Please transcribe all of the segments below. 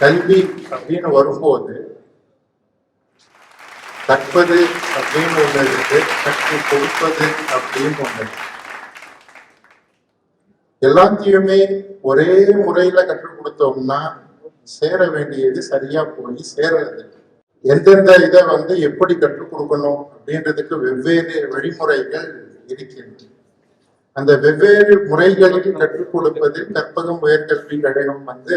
கல்வி அப்படின்னு வரும்போது கற்பது அப்படின்னு ஒண்ணு இருக்கு. கற்று கொடுப்பது அப்படின்னு ஒண்ணு இருக்கு. எல்லாத்தையுமே ஒரே முறையில கற்றுக் கொடுத்தோம்னா சேர வேண்டியது சரியா போய் சேரது எந்தெந்த இதை வந்து எப்படி கற்றுக் கொடுக்கணும் அப்படின்றதுக்கு வெவ்வேறு வழிமுறைகள் இருக்கின்றன அந்த வெவ்வேறு முறைகளில் கற்றுக் கொடுப்பதில் கற்பகம் உயர்கல்வி கழகம் வந்து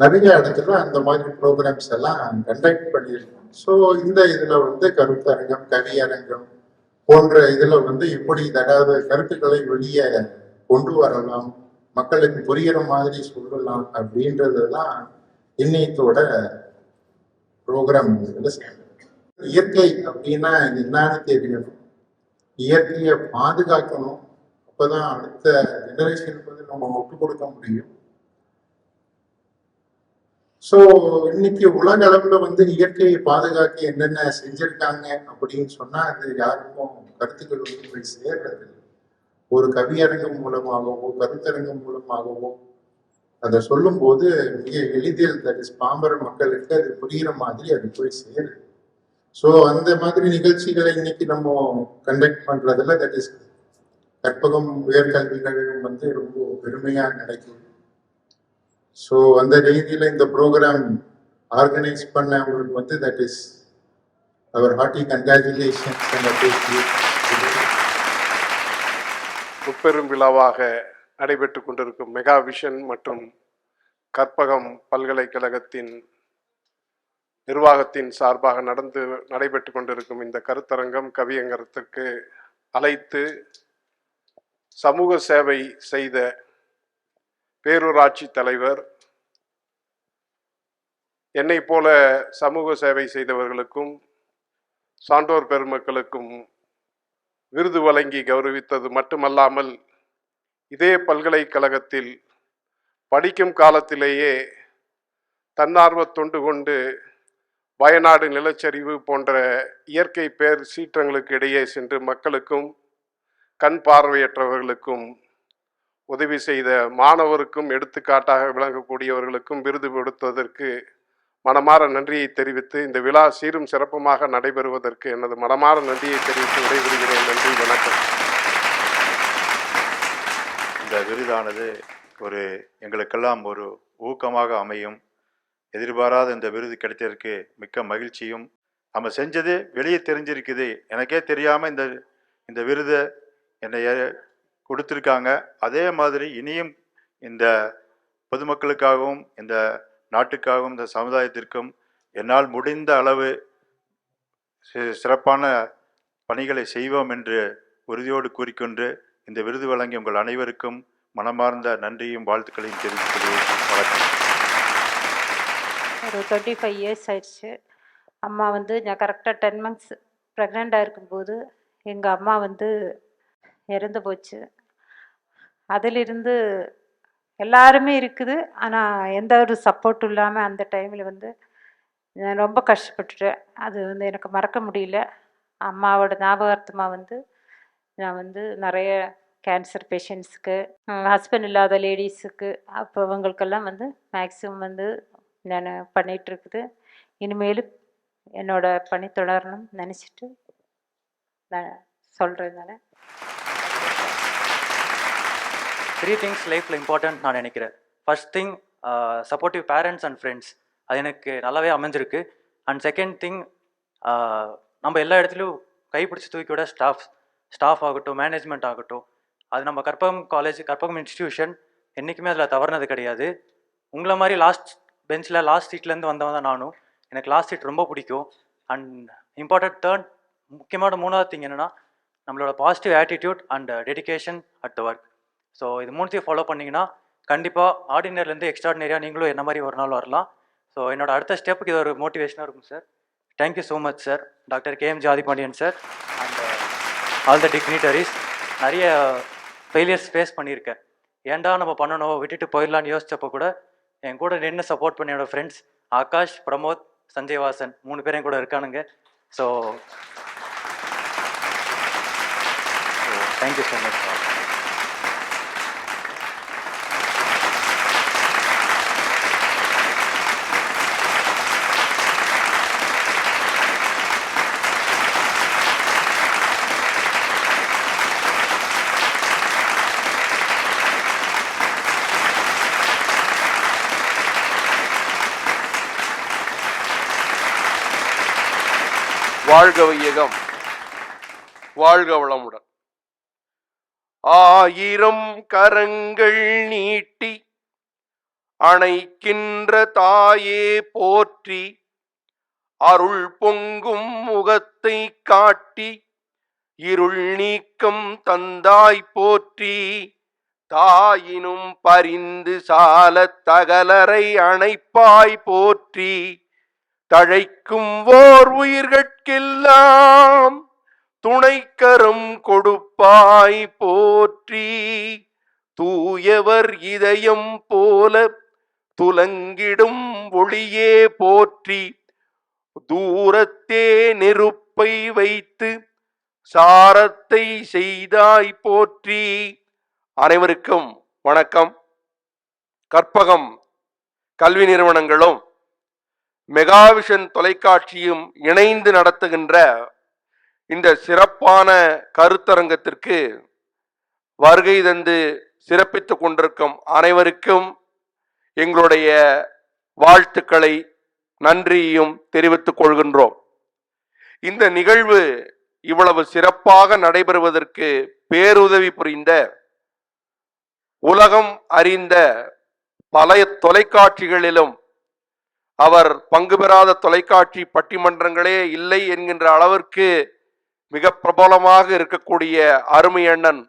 நிறைய இடத்துல அந்த மாதிரி ப்ரோக்ராம்ஸ் எல்லாம் கண்டக்ட் பண்ணியிருக்கோம். ஸோ இந்த இதில் வந்து கருத்தரங்கம் கவியரங்கம் போன்ற இதில் வந்து எப்படி அதாவது கருத்துக்களை வெளியே கொண்டு வரலாம் மக்களுக்கு புரிகிற மாதிரி சொல்லலாம் அப்படின்றதுதான் இன்னைத்தோட ப்ரோக்ராம் இயற்கை அப்படின்னா என்னன்னு தெரியணும். இயற்கையை பாதுகாக்கணும். அப்போதான் அடுத்த ஜெனரேஷனுக்கு வந்து நம்ம விட்டு கொடுக்க முடியும். ஸோ இன்னைக்கு உலக அளவுல வந்து இயற்கையை பாதுகாக்க என்னென்ன செஞ்சிருக்காங்க அப்படின்னு சொன்னா அது யாருக்கும் கருத்துக்கள் வந்து போய் சேர்றது ஒரு கவியரங்கம் மூலமாகவோ கருத்தரங்கம் மூலமாகவோ அதை சொல்லும்போது மிக எளிதில் தட் இஸ் பாம்பர மக்களுக்கு அது புரிகிற மாதிரி அது போய் சேருது. ஸோ அந்த மாதிரி நிகழ்ச்சிகளை இன்னைக்கு நம்ம கண்டக்ட் பண்றதுல தட் இஸ் கற்பகம் உயர்கல்வி கழகம் வந்து ரொம்ப பெருமையா நினைக்கும் ஸோ அந்த ரீதியில் இந்த ப்ரோக்ராம் ஆர்கனைஸ் பண்ணவங்களுக்கு வந்து that is our hearty congratulations முப்பெரும் விழாவாக நடைபெற்று கொண்டிருக்கும் மெகா விஷன் மற்றும் கற்பகம் பல்கலைக்கழகத்தின் நிர்வாகத்தின் சார்பாக நடந்து நடைபெற்று கொண்டிருக்கும் இந்த கருத்தரங்கம் கவியங்கரத்திற்கு அழைத்து சமூக சேவை செய்த பேரூராட்சி தலைவர் என்னை போல சமூக சேவை செய்தவர்களுக்கும் சான்றோர் பெருமக்களுக்கும் விருது வழங்கி கௌரவித்தது மட்டுமல்லாமல் இதே பல்கலைக்கழகத்தில் படிக்கும் காலத்திலேயே தன்னார்வ தொண்டு கொண்டு வயநாடு நிலச்சரிவு போன்ற இயற்கை பேர் சீற்றங்களுக்கு இடையே சென்று மக்களுக்கும் கண் பார்வையற்றவர்களுக்கும் உதவி செய்த மாணவருக்கும் எடுத்துக்காட்டாக விளங்கக்கூடியவர்களுக்கும் விருது கொடுத்ததற்கு மனமாற நன்றியை தெரிவித்து இந்த விழா சீரும் சிறப்புமாக நடைபெறுவதற்கு எனது மனமாற நன்றியை தெரிவித்து விடைபெறுகிறேன். நன்றி வணக்கம். இந்த விருதானது ஒரு எங்களுக்கெல்லாம் ஒரு ஊக்கமாக அமையும். எதிர்பாராத இந்த விருது கிடைத்ததற்கு மிக்க மகிழ்ச்சியும். நம்ம செஞ்சது வெளியே தெரிஞ்சிருக்குது. எனக்கே தெரியாமல் இந்த இந்த விருதை என்னை கொடுத்துருக்காங்க. அதே மாதிரி இனியும் இந்த பொதுமக்களுக்காகவும் இந்த நாட்டுக்காகவும் இந்த சமுதாயத்திற்கும் என்னால் முடிந்த அளவு சிறப்பான பணிகளை செய்வோம் என்று உறுதியோடு கூறிக்கொண்டு இந்த விருது வழங்கிய உங்கள் அனைவருக்கும் மனமார்ந்த நன்றியும் வாழ்த்துக்களையும் தெரிவித்துக் வணக்கம். ஒரு டுவெண்ட்டி ஃபைவ் இயர்ஸ் ஆயிடுச்சு. அம்மா வந்து நான் கரெக்டாக டென் மந்த்ஸ் ப்ரெக்னெண்ட்டாக இருக்கும்போது எங்கள் அம்மா வந்து இறந்து போச்சு. அதிலிருந்து எல்லாருமே இருக்குது. ஆனால் எந்த ஒரு சப்போர்ட்டும் இல்லாமல் அந்த டைமில் வந்து நான் ரொம்ப கஷ்டப்பட்டுட்டேன். அது வந்து எனக்கு மறக்க முடியல. அம்மாவோட ஞாபகார்த்தமாக வந்து நான் வந்து நிறைய கேன்சர் பேஷண்ட்ஸுக்கு ஹஸ்பண்ட் இல்லாத லேடிஸுக்கு அப்போ அவங்களுக்கெல்லாம் வந்து மேக்ஸிமம் வந்து நான் பண்ணிகிட்டு இருக்குது இனிமேலும் என்னோட பணி தொடரணும் நினச்சிட்டு நான் சொல்கிறேன் நான் த்ரீ திங்ஸ் லைஃப்பில் இம்பார்ட்டன்ட் நான் நினைக்கிறேன். First thing supportive parents and friends அது எனக்கு நல்லாவே அமைஞ்சிருக்கு. அண்ட் செகண்ட் திங் நம்ம எல்லா இடத்துலையும் கைப்பிடிச்சி தூக்கி விட ஸ்டாஃப் ஸ்டாஃப் ஆகட்டும் மேனேஜ்மெண்ட் ஆகட்டும் அது நம்ம கற்பகம் காலேஜ் கற்பகம் இன்ஸ்டிடியூஷன் என்றைக்குமே அதில் தவறுனது கிடையாது. உங்களை மாதிரி லாஸ்ட் பெஞ்சில் லாஸ்ட் சீட்லேருந்து வந்தவன் தான் நானும். எனக்கு லாஸ்ட் சீட் ரொம்ப பிடிக்கும். அண்ட் இம்பார்ட்டன்ட் தேர்ட் முக்கியமான மூணாவது திங் என்னென்னா நம்மளோட positive attitude and dedication at the work so இது மூணுத்தையும் ஃபாலோ பண்ணிங்கன்னா கண்டிப்பாக ஆர்டினரிலேருந்து எக்ஸ்ட்ராடினரியாக நீங்களும் என்ன மாதிரி ஒரு நாள் வரலாம். ஸோ என்னோட அடுத்த ஸ்டெப்புக்கு இது ஒரு மோட்டிவேஷனாக இருக்கும் sir thank you so much sir doctor K M Jathipandian sir and all the dignitaries நிறைய ஃபெயிலியர்ஸ் ஃபேஸ் பண்ணியிருக்கேன். ஏன்டா நம்ம பண்ணணும்? விட்டுட்டு போயிடலான்னு யோசிச்சப்போ கூட என் கூட நின்று சப்போர்ட் பண்ண என்னோடய ஃப்ரெண்ட்ஸ் ஆகாஷ் பிரமோத் சஞ்சய் வாசன் மூணு பேரும் கூட இருக்கானுங்க. ஸோ தேங்க்யூ ஸோ மச் வாழ்க வையகம். வாழ்க வளமுடன். ஆயிரம் கரங்கள் நீட்டி அணைக்கின்ற தாயே போற்றி அருள் பொங்கும் முகத்தை காட்டி இருள் நீக்கம் தந்தாய் போற்றி தாயினும் பரிந்து சால தகலரை அணைப்பாய் போற்றி தழைக்கும் ஓர் உயிர்கட்கெல்லாம் துணைக்கரம் கொடுப்பாய் போற்றி. தூயவர் இதயம் போல துலங்கிடும் ஒளியே போற்றி. தூரத்தே நெருப்பை வைத்து சாரத்தை செய்தாய் போற்றி. அனைவருக்கும் வணக்கம். கற்பகம் கல்வி நிறுவனங்களும் மெகாவிஷன் தொலைக்காட்சியும் இணைந்து நடத்துகின்ற இந்த சிறப்பான கருத்தரங்கத்திற்கு வருகை தந்து சிறப்பித்து கொண்டிருக்கும் அனைவருக்கும் எங்களுடைய வாழ்த்துக்களை நன்றியையும் தெரிவித்துக் கொள்கின்றோம். இந்த நிகழ்வு இவ்வளவு சிறப்பாக நடைபெறுவதற்கு பேருதவி புரிந்த உலகம் அறிந்த பல தொலைக்காட்சிகளிலும் அவர் பங்கு பெறாத தொலைக்காட்சி பட்டிமன்றங்களே இல்லை என்கின்ற அளவிற்கு மிக பிரபலமாக இருக்கக்கூடிய அருமை அண்ணன்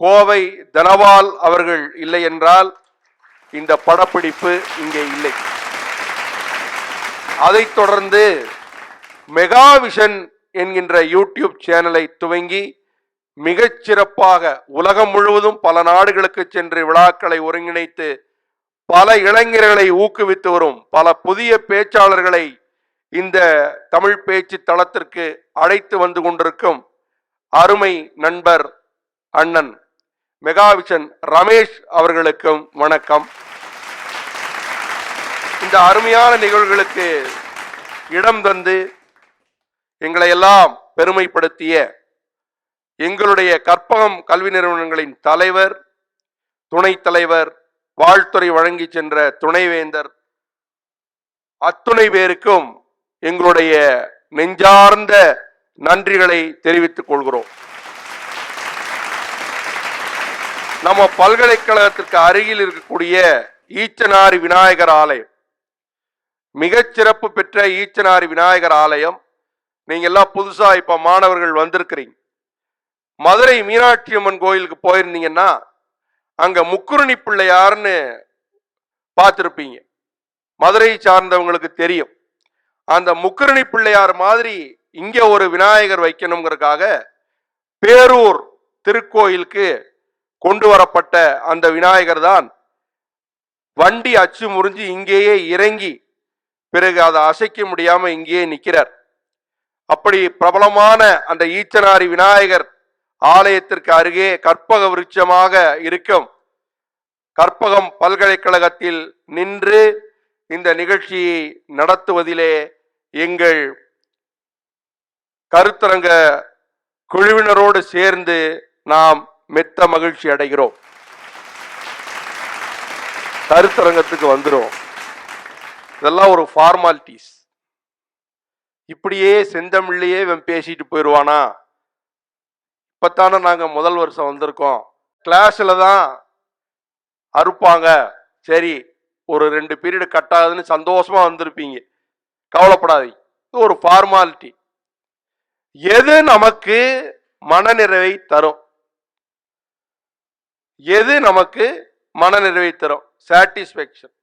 கோவை தனபால் அவர்கள் இல்லை என்றால் இந்த படப்பிடிப்பு இங்கே இல்லை. அதைத் தொடர்ந்து மெகாவிஷன் என்கின்ற யூடியூப் சேனலை துவங்கி மிகச் சிறப்பாக உலகம் முழுவதும் பல நாடுகளுக்கு சென்று விழாக்களை ஒருங்கிணைத்து பல இளைஞர்களை ஊக்குவித்து வரும் பல புதிய பேச்சாளர்களை இந்த தமிழ் பேச்சு தளத்திற்கு அழைத்து வந்து கொண்டிருக்கும் அருமை நண்பர் அண்ணன் மெகாவிஷன் ரமேஷ் அவர்களுக்கும் வணக்கம். இந்த அருமையான நிகழ்வுகளுக்கு இடம் தந்து எங்களை எல்லாம் பெருமைப்படுத்திய எங்களுடைய கற்பகம் கல்வி நிறுவனங்களின் தலைவர் துணைத் தலைவர் வாழ்த்துறை வழங்கி சென்ற துணைவேந்தர். அத்துணை பேருக்கும் எங்களுடைய நெஞ்சார்ந்த நன்றிகளை தெரிவித்துக் கொள்கிறோம். நம்ம பல்கலைக்கழகத்திற்கு அருகில் இருக்கக்கூடிய ஈச்சனாரி விநாயகர் ஆலயம். மிகச்சிறப்பு பெற்ற ஈச்சனாரி விநாயகர் ஆலயம். நீங்க எல்லாம் புதுசா இப்ப மாணவர்கள் வந்திருக்கிறீங்க. மதுரை மீனாட்சி அம்மன் கோயிலுக்கு போயிருந்தீங்கன்னா அங்க முக்குருணி பிள்ளையார்னு பார்த்துருப்பீங்க. மதுரை சார்ந்தவங்களுக்கு தெரியும். அந்த முக்குருணி பிள்ளையார் மாதிரி இங்க ஒரு விநாயகர் வைக்கணுங்கிறதுக்காக பேரூர் திருக்கோயிலுக்கு கொண்டு வரப்பட்ட அந்த விநாயகர் தான் வண்டி அச்சு முறிஞ்சு இங்கேயே இறங்கி பிறகு அதை அசைக்க முடியாம இங்கேயே நிற்கிறார் அப்படி பிரபலமான அந்த ஈச்சனாரி விநாயகர் ஆலயத்திற்கு அருகே கற்பக விருட்சமாக இருக்கும். கற்பகம் பல்கலைக்கழகத்தில் நின்று இந்த நிகழ்ச்சியை நடத்துவதிலே எங்கள் கருத்தரங்க குழுவினரோடு சேர்ந்து நாம் மெத்த மகிழ்ச்சி அடைகிறோம். கருத்தரங்கத்துக்கு வந்துடும் இதெல்லாம் ஒரு ஃபார்மாலிட்டிஸ் இப்படியே செந்தமிழ்லயே இவன் பேசிட்டு போயிடுவானா இப்போ தானே நாங்கள் முதல் வருஷம் வந்திருக்கோம். கிளாஸில் தான் அறுப்பாங்க. சரி ஒரு ரெண்டு பீரியடு கட் ஆகுதுன்னு சந்தோஷமாக வந்திருப்பீங்க. கவலைப்படாதீங்க. இது ஒரு ஃபார்மாலிட்டி எது நமக்கு மனநிறைவை தரும்? எது நமக்கு மனநிறைவை தரும்? சாட்டிஸ்ஃபேக்ஷன்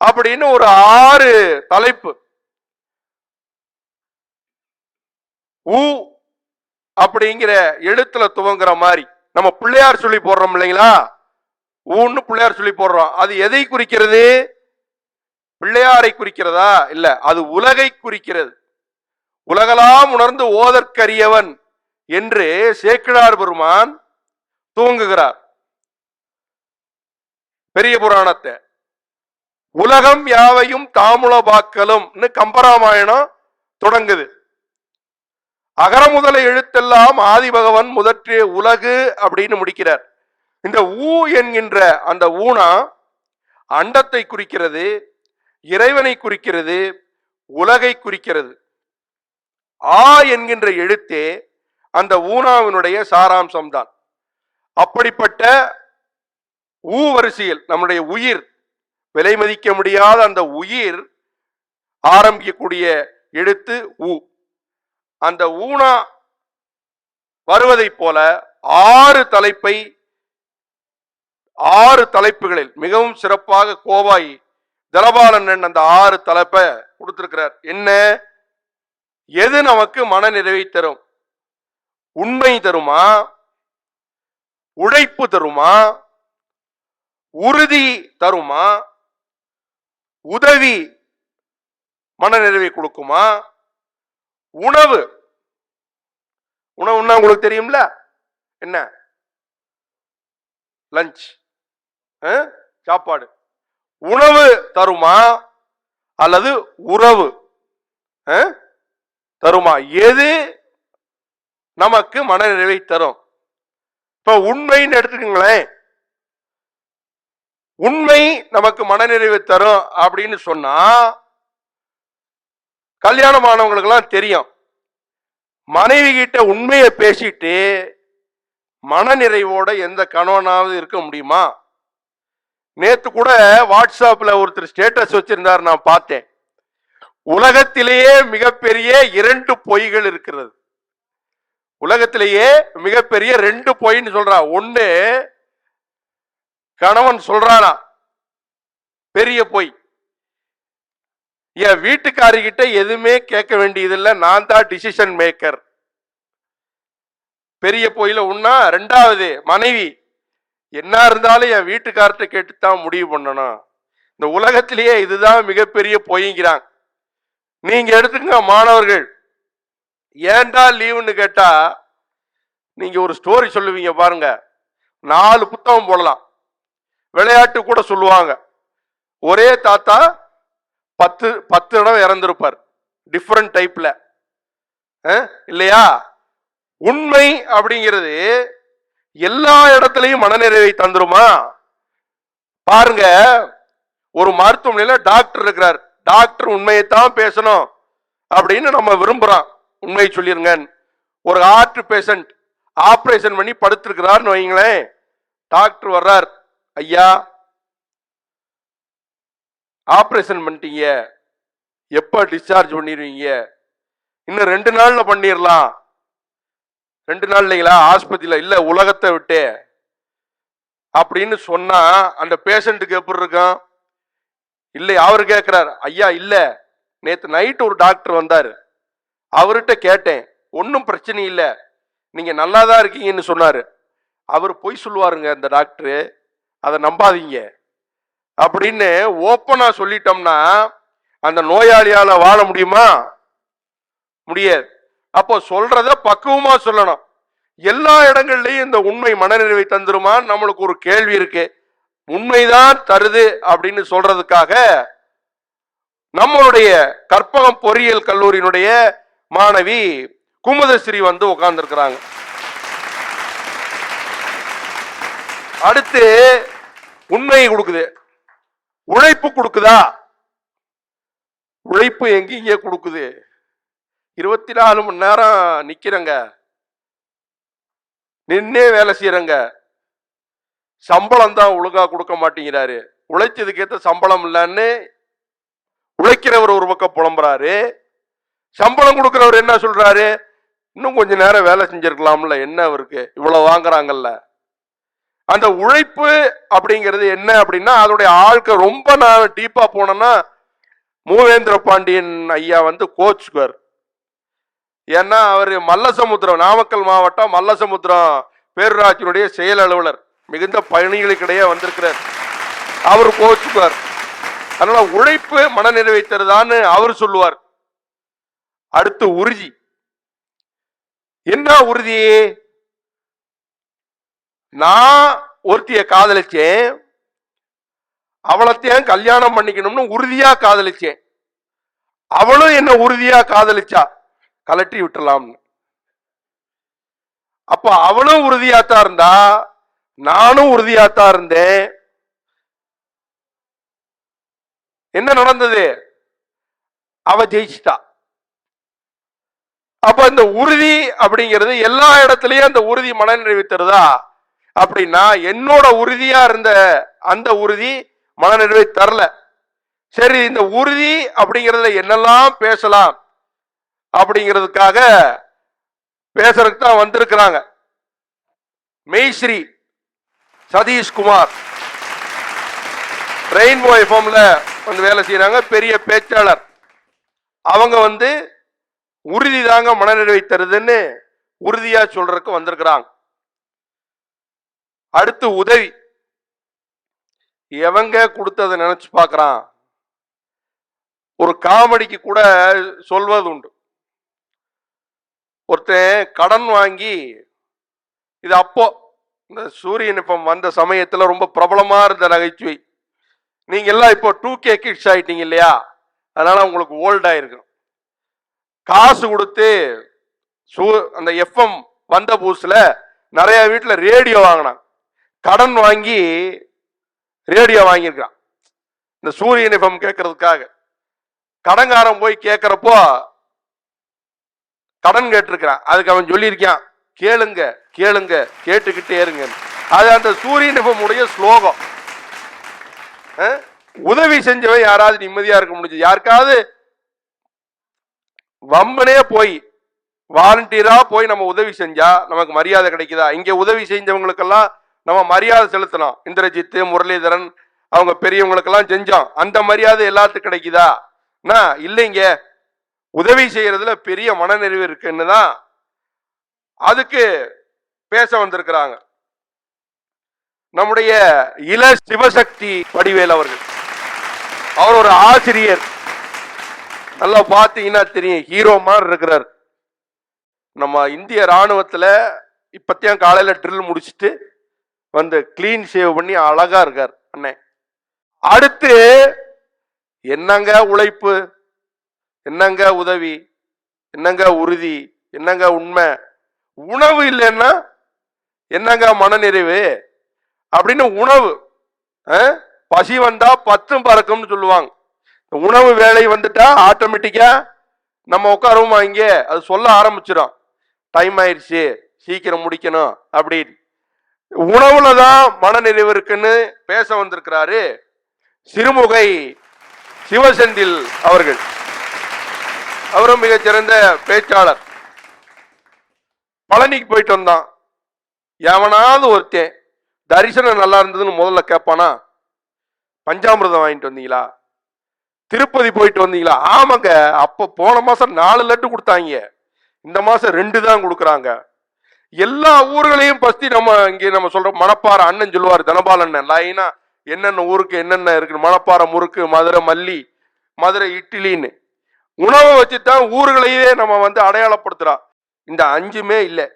அப்படின்னு ஒரு ஆறு தலைப்பு. ஊ அப்படிங்கிற எழுத்துல துவங்குற மாதிரி. நம்ம பிள்ளையார் சொல்லி போடுறோம் இல்லைங்களா? ஊன்னு பிள்ளையார் சொல்லி போடுறோம். அது எதை குறிக்கிறது? பிள்ளையாரை குறிக்கிறதா? இல்ல அது உலகை குறிக்கிறது. உலகலாம் உணர்ந்து ஓதற்கரியவன் என்று சேக்கிழார் பெருமான் துவங்குகிறார். பெரிய புராணத்தை. உலகம் யாவையும் தாமுலபாக்கலும் கம்பராமாயணம் தொடங்குது. அகர முதல எழுத்தெல்லாம் ஆதிபகவன் முதற்றே உலகு அப்படின்னு முடிக்கிறார். இந்த ஊ என்கின்ற அந்த ஊனா அண்டத்தை குறிக்கிறது இறைவனை குறிக்கிறது உலகை குறிக்கிறது. ஆ என்கின்ற எழுத்தே அந்த ஊனாவினுடைய சாராம்சம்தான். அப்படிப்பட்ட ஊ வரிசையில் நம்முடைய உயிர் விலை மதிக்க முடியாத அந்த உயிர் ஆரம்பிக்கக்கூடிய எழுத்து ஊ. அந்த ஊனா வருவதைப் போல ஆறு தலைப்பை ஆறு தலைப்புகளில் மிகவும் சிறப்பாக கோவாய் தலபாலன் அந்த ஆறு தலைப்பை கொடுத்திருக்கிறார். என்ன? எது நமக்கு மன நிறைவை தரும்? உண்மை தருமா? உழைப்பு தருமா? உறுதி தருமா? உதவி மன நிறைவை கொடுக்குமா? உணவு உணவுன்னா உங்களுக்கு தெரியும்ல? என்ன? லஞ்ச் சாப்பாடு. உணவு தருமா? அல்லது உறவு? தருமா? எது நமக்கு மனநிறைவை தரும்? இப்ப உண்மைன்னு எடுத்துக்கங்களேன். உண்மை நமக்கு மனநிறைவை தரும் அப்படின்னு சொன்னா கல்யாணமானவங்களுக்கெல்லாம் தெரியும். மனைவி கிட்ட உண்மையை பேசிட்டு மனநிறைவோட எந்த கணவனாவது இருக்க முடியுமா? நேத்து கூட வாட்ஸ்அப்ல ஒருத்தர் ஸ்டேட்டஸ் வச்சிருந்தார் நான் பார்த்தேன். உலகத்திலேயே மிகப்பெரிய இரண்டு பொய்கள் இருக்கிறது. உலகத்திலேயே மிகப்பெரிய ரெண்டு பொய்ன்னு சொல்றா. ஒண்ணு கணவன் சொல்றானா பெரிய பொய். என் வீட்டுக்காரிகிட்ட எதுவுமே கேட்க வேண்டியதில்லை. நான் தான் டிசிஷன் மேக்கர் பெரிய போயில உண்ணா ரெண்டாவது மனைவி என்ன இருந்தாலும் என் வீட்டுக்கார்ட்ட கேட்டுத்தான் முடிவு பண்ணணும். இந்த உலகத்திலேயே இதுதான் மிகப்பெரிய பொய்ங்கிறாங்க நீங்க எடுத்துக்கங்க மாணவர்கள். ஏன்டா லீவுன்னு கேட்டா நீங்க ஒரு ஸ்டோரி சொல்லுவீங்க பாருங்க. நாலு புத்தகம் போடலாம். விளையாட்டு கூட சொல்லுவாங்க. ஒரே தாத்தா பத்து பத்து தடவை இறந்திருப்பார். டிஃப்ரெண்ட் டைப்ல இல்லையா? உண்மை அப்படிங்கிறது எல்லா இடத்துலையும் மனநிறைவை தந்துருமா? பாருங்க ஒரு மருத்துவமனையில டாக்டர் இருக்கிறார். டாக்டர் உண்மையைத்தான் பேசணும் அப்படின்னு நம்ம விரும்புறோம். உண்மையை சொல்லிருங்க ஒரு ஹார்ட் பேஷண்ட் ஆப்ரேஷன் பண்ணி படுத்திருக்கிறார்னு வைங்களேன் டாக்டர் வர்றார். ஐயா ஆப்ரேஷன் பண்ணிட்டீங்க. எப்போ டிஸ்சார்ஜ் பண்ணிடுவீங்க? இன்னும் ரெண்டு நாளில் பண்ணிடலாம். ரெண்டு நாள் இல்லைங்களா ஆஸ்பத்திரியில் இல்லை உலகத்தை விட்டு. அப்படின்னு சொன்னால் அந்த பேஷண்ட்டுக்கு எப்படி இருக்கும்? இல்லை அவர் கேட்குறாரு ஐயா இல்லை. நேற்று நைட்டு ஒரு டாக்டர் வந்தார். அவர்கிட்ட கேட்டேன். ஒன்றும் பிரச்சனை இல்லை. நீங்கள் நல்லா தான் இருக்கீங்கன்னு சொன்னார். அவர் பொய் சொல்லுவாருங்க அந்த டாக்டரு அதை நம்பாதீங்க. அப்படின்னு ஓப்பனா சொல்லிட்டோம்னா அந்த நோயாளியால வாழ முடியுமா? முடியாது. அப்போ சொல்றத பக்குவமா சொல்லணும். எல்லா இடங்கள்லயும் இந்த உண்மை மனநிறைவை தந்துருமா நம்மளுக்கு ஒரு கேள்வி இருக்கு. உண்மைதான் தருது அப்படின்னு சொல்றதுக்காக நம்மளுடைய கற்பகம் பொறியியல் கல்லூரியினுடைய மாணவி குமுதஸ்ரீ வந்து உட்கார்ந்துருக்கிறாங்க அடுத்து உண்மையை கொடுக்குது. உழைப்பு கொடுக்குதா? உழைப்பு எங்கேங்க கொடுக்குது? இருபத்தி நாலு மணி நேரம் நிக்கிறங்க. நின்னே வேலை செய்யறங்க. சம்பளம் தான் ஒழுங்கா கொடுக்க மாட்டேங்கிறாரு. உழைச்சதுக்கேற்ற சம்பளம் இல்லைன்னு உழைக்கிறவர் ஒரு பக்கம் புலம்புறாரு. சம்பளம் கொடுக்குறவர் என்ன சொல்றாரு? இன்னும் கொஞ்ச நேரம் வேலை செஞ்சிருக்கலாம்ல என்ன அவருக்கு? இவ்வளவு வாங்குறாங்கல்ல. அந்த உழைப்பு அப்படிங்கிறது என்ன அப்படின்னா அதோடைய ஆட்கள் ரொம்ப நான் டீப்பா போனேன்னா மூவேந்திர பாண்டியன் ஐயா வந்து கோச்சுக்குவார். ஏன்னா அவர் மல்லசமுத்திரம் நாமக்கல் மாவட்டம் மல்லசமுத்திரம் பேரூராட்சியினுடைய செயல் அலுவலர். மிகுந்த பயணிகளுக்கிடையே வந்திருக்கிறார். அவர் கோச்சுக்குவார். அதனால உழைப்பு மனநிறைவை தருதான்னு அவர் சொல்லுவார். அடுத்து உறுதி. என்ன உறுதி? நான் ஒருத்திய காதலிச்சேன் அவளத்தையும் கல்யாணம் பண்ணிக்கணும்னு உறுதியா காதலிச்சேன். அவளும் என்ன உறுதியா காதலிச்சா? கலட்டி விட்டுலாம்னு அப்ப அவளும் உறுதியாத்தான் இருந்தா? நானும் உறுதியாத்தான் இருந்தேன். என்ன நடந்தது? அவ ஜெயிச்சிட்டா. அப்ப இந்த உறுதி அப்படிங்கிறது எல்லா இடத்துலயும் அந்த உறுதி மனநிறைவு தருதா? அப்படின்னா என்னோட உறுதியா இருந்த அந்த உறுதி மனநிறைவை தரல. சரி இந்த உறுதி அப்படிங்கிறத என்னெல்லாம் பேசலாம் அப்படிங்கிறதுக்காக பேசுறதுக்கு தான் வந்திருக்கிறாங்க. மெய்ஸ்ரீ சதீஷ்குமார். ரெயின்போ எஃப்எம்ல வந்து வேலை செய்யறாங்க பெரிய பேச்சாளர். அவங்க வந்து உறுதி தாங்க மனநிறைவை தருதுன்னு உறுதியா சொல்றதுக்கு வந்திருக்கிறாங்க. அடுத்து உதவி. எவங்க கொடுத்ததை நினைச்சு பார்க்குறான்? ஒரு காமெடிக்கு கூட சொல்வது உண்டு. ஒருத்தன் கடன் வாங்கி இது அப்போ இந்த சூரியன் இப்போ வந்த சமயத்தில் ரொம்ப பிரபலமாக இருந்த நகைச்சுவை. நீங்கள் எல்லாம் இப்போ டூ கே கிட்ஸ் ஆயிட்டீங்க இல்லையா? அதனால் உங்களுக்கு ஓல்ட் ஆயிருக்கும் காசு கொடுத்து சூ அந்த எஃப்எம் வந்த புதுசில் நிறைய வீட்டில் ரேடியோ வாங்கினான் கடன் வாங்கி ரேடியோ வாங்கியிருக்கான் இந்த சூரியன் எஃப்எம் கேட்கறதுக்காக. கடன்காரன் போய் கேட்குறப்போ கடன் கேட்டிருக்கிறான். அதுக்கு அவன் சொல்லியிருக்கான் கேளுங்க கேளுங்க கேட்டுக்கிட்டே இருங்க. அது அந்த சூரியன் எஃப்எம் உடைய ஸ்லோகம். உதவி செஞ்சவன் யாராவது நிம்மதியா இருக்க முடிஞ்சது. யாருக்காவது வம்பனே போய் வாலண்டியரா போய் நம்ம உதவி செஞ்சா நமக்கு மரியாதை கிடைக்குதா? இங்க உதவி செஞ்சவங்களுக்கெல்லாம் நம்ம மரியாதை செலுத்தணும் இந்திரஜித்து முரளிதரன் அவங்க பெரியவங்களுக்கெல்லாம் செஞ்சோம். அந்த மரியாதை எல்லாத்துக்கும் கிடைக்குதா? என்ன இல்லைங்க. உதவி செய்யறதுல பெரிய மனநிறைவு இருக்குன்னு தான் அதுக்கு பேச வந்திருக்கிறாங்க. நம்முடைய இள சிவசக்தி வடிவேல் அவர்கள். அவர் ஒரு ஆசிரியர். நல்லா பார்த்தீங்கன்னா தெரியும். ஹீரோ மாதிரி இருக்கிறார். நம்ம இந்திய ராணுவத்தில் இப்பத்தையும் காலையில் ட்ரில் முடிச்சுட்டு வந்து க்ளீன் ஷேவ் பண்ணி அழகா இருக்கார் அண்ணே. அடுத்து என்னங்க உழைப்பு? என்னங்க உதவி? என்னங்க உறுதி? என்னங்க உண்மை? உணவு இல்லைன்னா என்னங்க மனநிறைவு? அப்படின்னு உணவு பசி வந்தா பத்தும் பறக்கும்னு சொல்லுவாங்க. உணவு வேலை வந்துட்டா ஆட்டோமேட்டிக்கா நம்ம உட்காருவோமா இங்கே? அது சொல்ல ஆரம்பிச்சிடும் டைம் ஆயிடுச்சு சீக்கிரம் முடிக்கணும் அப்படின்னு. உணவுல தான் மனநிறைவு இருக்குன்னு பேச வந்திருக்கிறாரு சிறுமுகை சிவசெந்தில் அவர்கள். அவரும் மிகச்சிறந்த பேச்சாளர். பழனிக்கு போயிட்டு வந்தான். எவனாவது ஒருத்தன் தரிசனம் நல்லா இருந்ததுன்னு முதல்ல கேட்பானா பஞ்சாமிர்தம் வாங்கிட்டு வந்தீங்களா? திருப்பதி போயிட்டு வந்தீங்களா? ஆமாங்க அப்போ போன மாதம் நாலு லட்டு கொடுத்தாங்க. இந்த மாதம் ரெண்டு தான் கொடுக்குறாங்க. எல்லா ஊர்களையும் பஸ்தி நம்ம இங்கே நம்ம சொல்றோம் மணப்பாறை அண்ணன் சொல்லுவார் தனபால் அண்ணன் லைனா என்னென்ன ஊருக்கு என்னென்ன இருக்கு மணப்பாறை முறுக்கு மதுரை மல்லி மதுரை இட்லின்னு. உணவை வச்சு தான் ஊர்களையே நம்ம வந்து அடையாளப்படுத்துறா. இந்த அஞ்சுமே இல்லை.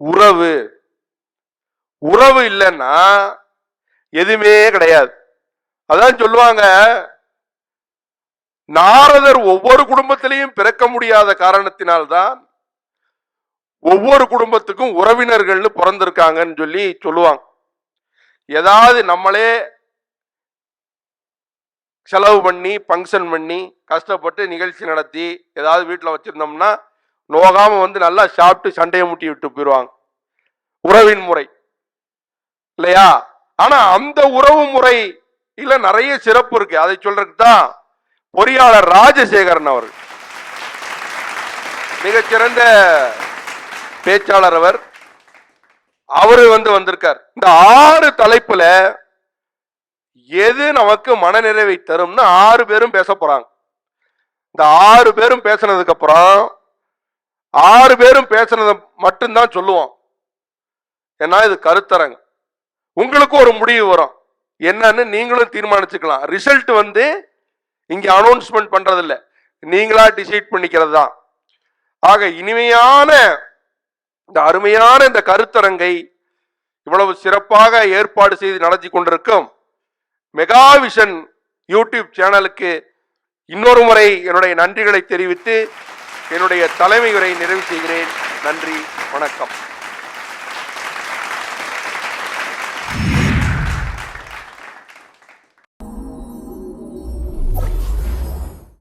உறவு. உறவு இல்லைன்னா எதுவுமே கிடையாது. அதான் சொல்லுவாங்க நாரதர் ஒவ்வொரு குடும்பத்திலையும் பிறக்க முடியாத காரணத்தினால்தான் ஒவ்வொரு குடும்பத்துக்கும் உறவினர்கள்னு பிறந்திருக்காங்கன்னு சொல்லி சொல்லுவாங்க. ஏதாவது நம்மளே செலவு பண்ணி ஃபங்க்ஷன் பண்ணி கஷ்டப்பட்டு நிகழ்ச்சி நடத்தி ஏதாவது வீட்டில் வச்சிருந்தோம்னா நோகாமல் வந்து நல்லா சாப்பிட்டு சண்டையை முட்டி விட்டு போயிடுவாங்க உறவின் முறை. இல்லையா? ஆனால் அந்த உறவு முறை நிறைய சிறப்பு இருக்கு. அதை சொல்றதுக்கு தான் பொறியாளர் ராஜசேகரன் அவர்கள். மிகச்சிறந்த பேச்சாளர் அவர் அவரு வந்து வந்திருக்கார். இந்த ஆறு தலைப்புல எது நமக்கு மனநிறைவை தரும்னு ஆறு பேரும் பேச போறாங்க. இந்த ஆறு பேரும் பேசினதுக்கு அப்புறம் ஆறு பேரும் பேசுனதை மட்டும்தான் சொல்லுவோம். ஏன்னா இது கருத்தரங்க. உங்களுக்கு ஒரு முடிவு வரும். என்னன்னு நீங்களும் தீர்மானிச்சுக்கலாம். ரிசல்ட் வந்து இங்க அனௌன்ஸ்மெண்ட் பண்றது நீங்களா டிசைட் பண்ணிக்கிறது தான் ஆக இனிமையான இந்த அருமையான இந்த கருத்தரங்கை இவ்வளவு சிறப்பாக ஏற்பாடு செய்து நடத்தி கொண்டிருக்கும் மெகாவிஷன் யூடியூப் சேனலுக்கு இன்னொரு முறை என்னுடைய நன்றிகளை தெரிவித்து என்னுடைய தலைமை உரை நிறைவு செய்கிறேன். நன்றி வணக்கம்.